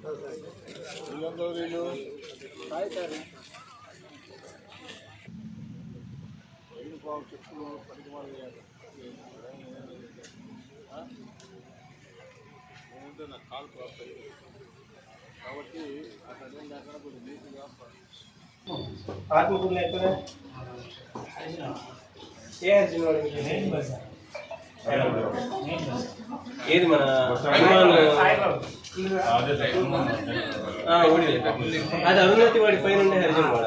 వీళ్ళందరూ వీళ్ళు యూనిఫామ్ చెప్పులు పనికి ఏమంటే నాకు కాలు అయ్యింది కాబట్టి అక్కడ లేకుండా కొంచెం నీట్గా ఆత్మకూరులో ఎక్కడ? ఏది మన హనుమాన్ ఆ, ఉంది. అది అరుణతి వాడి పైన ఉండే అర్జున్ వాడ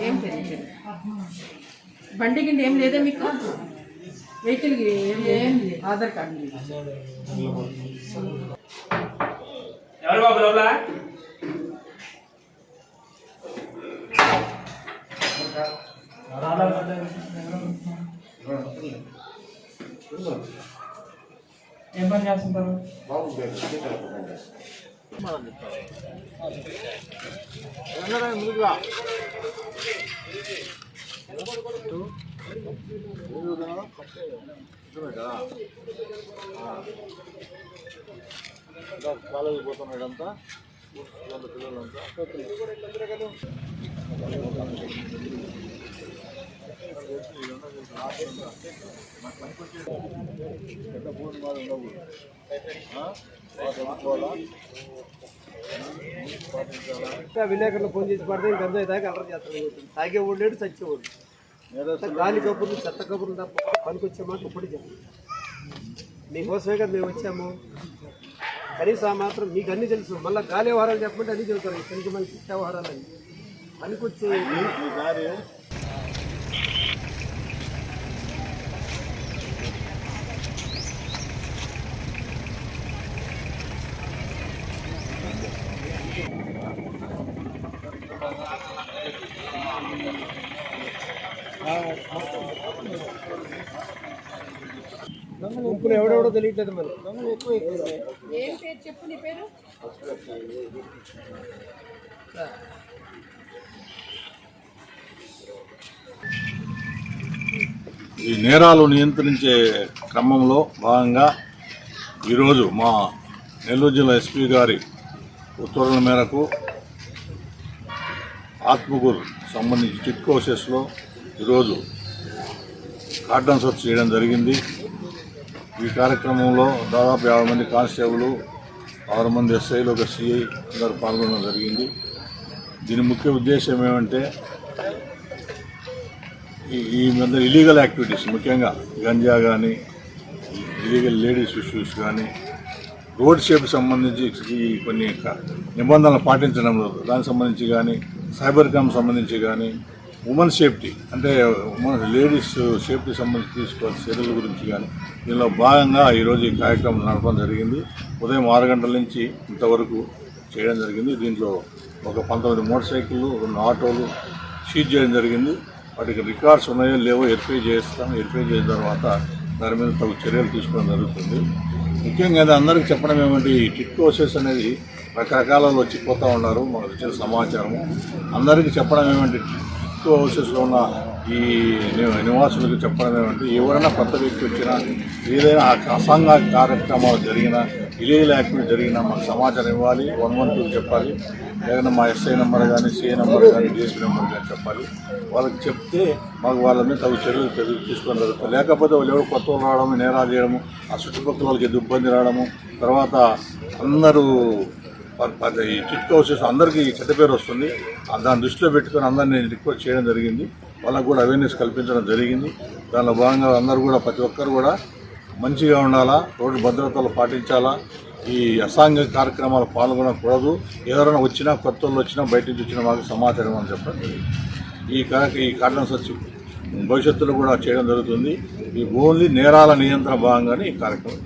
ఏం తెలియదు బండి గిండి ఏం లేదా మీకు? వెహికల్ ఏం ఏం లేదు. ఆధార్ కార్డు ఎవరు బాబు లోపల? ఏం పని చేస్తుంటారు? అందరూ ముందుగా కాలేజీ పోతున్నాడంతా అంతా పిల్లలంతా పెద్ద ఫోన్ మాది ఉండవు విలేకరులు ఫోన్ చేసి పడితే ఇంకా అందరూ దాకా అలర్ చేస్తారు. తాగే ఉండేడు చచ్చేవాడు గాలి కబుర్లు చెత్త కబుర్లు తప్ప పనికొచ్చే మాట ఇప్పుడు చెప్పు. మీకోసమే కదా మేము వచ్చాము. కనీసం ఆ మాత్రం మీకు అన్ని తెలుసు. మళ్ళీ గాలి వ్యవహారాలు చెప్పమంటే అన్ని చెబుతారు. పనికి మంచి చిత్త వ్యవహారాలని పనికొచ్చే గుంపులు ఎవడెవడో తెలియట్లేదు మరి. దొంగలు ఎక్కువ ఎక్కువ. ఏం పేరు చెప్పు నీ పేరు? ఈ నేరాలు నియంత్రించే క్రమంలో భాగంగా ఈరోజు మా నెల్లూరు జిల్లా ఎస్పీ గారి ఉత్తర్వుల మేరకు ఆత్మకూరు సంబంధించి టిట్ కోసెస్లో ఈరోజు కార్డన్ సర్చ్ చేయడం జరిగింది. ఈ కార్యక్రమంలో దాదాపు యాభై మంది కానిస్టేబుల్ ఆరు మంది ఎస్ఐలు ఒక సిఐ అందరూ పాల్గొనడం జరిగింది. దీని ముఖ్య ఉద్దేశం ఏమంటే ఈ ఈ మధ్య ఇలీగల్ యాక్టివిటీస్ ముఖ్యంగా గంజా కానీ ఇలీగల్ లేడీస్ ఇష్యూస్ కానీ రోడ్ షేప్ సంబంధించి ఈ కొన్ని నిబంధనలు పాటించడం దానికి సంబంధించి కానీ సైబర్ క్రైమ్ సంబంధించి కానీ ఉమెన్ సేఫ్టీ అంటే ఉమెన్ లేడీస్ సేఫ్టీ సంబంధించి తీసుకోవాల్సిన చర్యల గురించి కానీ దీనిలో భాగంగా ఈరోజు ఈ కార్యక్రమం నడపడం జరిగింది. ఉదయం ఆరు గంటల నుంచి ఇంతవరకు చేయడం జరిగింది. దీంట్లో ఒక పంతొమ్మిది మోటార్ సైకిళ్ళు రెండు ఆటోలు సీజ్ చేయడం జరిగింది. వాటికి రికార్డ్స్ ఉన్నాయో లేవో వెరిఫై చేస్తాం. వెరిఫై చేసిన తర్వాత దాని మీద తగు చర్యలు తీసుకోవడం జరుగుతుంది. ముఖ్యంగా అది అందరికీ చెప్పడం ఏమంటే ఈ టిట్ కోసెస్ అనేది రకరకాలలో వచ్చి పోతూ ఉన్నారు. మనకు వచ్చిన సమాచారము. అందరికీ చెప్పడం ఏమంటే టిట్ హౌసెస్లో ఉన్న ఈ నివాసులకు చెప్పడం ఏమంటే ఎవరైనా కొత్త వ్యక్తి వచ్చినా ఏదైనా అసాంఘ కార్యక్రమాలు జరిగినా ఇలీగల్ యాక్టివిటీ జరిగినా మాకు సమాచారం ఇవ్వాలి వన్ వన్ టూ చెప్పాలి. లేదంటే మా ఎస్ఐ నెంబర్ కానీ సిఐ నెంబర్ కానీ డిఎస్పీ నెంబర్ కానీ చెప్పాలి. వాళ్ళకి చెప్తే మాకు వాళ్ళ మీద తగు చర్యలు చర్యలు తీసుకొని జరుగుతుంది. లేకపోతే వాళ్ళు ఎవరు కొత్త వాళ్ళు రావడము నేరాలు చేయడము ఆ చుట్టుపక్కల వాళ్ళకి ఇబ్బంది రావడము తర్వాత అందరూ ఈ చిట్ హౌసెస్ అందరికీ చెడ్డ పేరు వస్తుంది. దాని దాన్ని దృష్టిలో పెట్టుకొని అందరినీ రిక్వెస్ట్ చేయడం జరిగింది. వాళ్ళకు కూడా అవేర్నెస్ కల్పించడం జరిగింది. దానిలో భాగంగా అందరూ కూడా ప్రతి ఒక్కరు కూడా మంచిగా ఉండాలా రోడ్డు భద్రతలు పాటించాలా ఈ అసాంఘిక కార్యక్రమాలు పాల్గొనకూడదు. ఎవరైనా వచ్చినా కొత్త వాళ్ళు వచ్చినా బయట నుంచి వచ్చినా మాకు సమాచారం అని చెప్పడం జరిగింది. ఈ కార్య ఈ కార్యక్రమం వచ్చి భవిష్యత్తులో కూడా చేయడం జరుగుతుంది. ఈ ఓన్లీ నేరాల నియంత్రణ భాగంగానే ఈ కార్యక్రమం.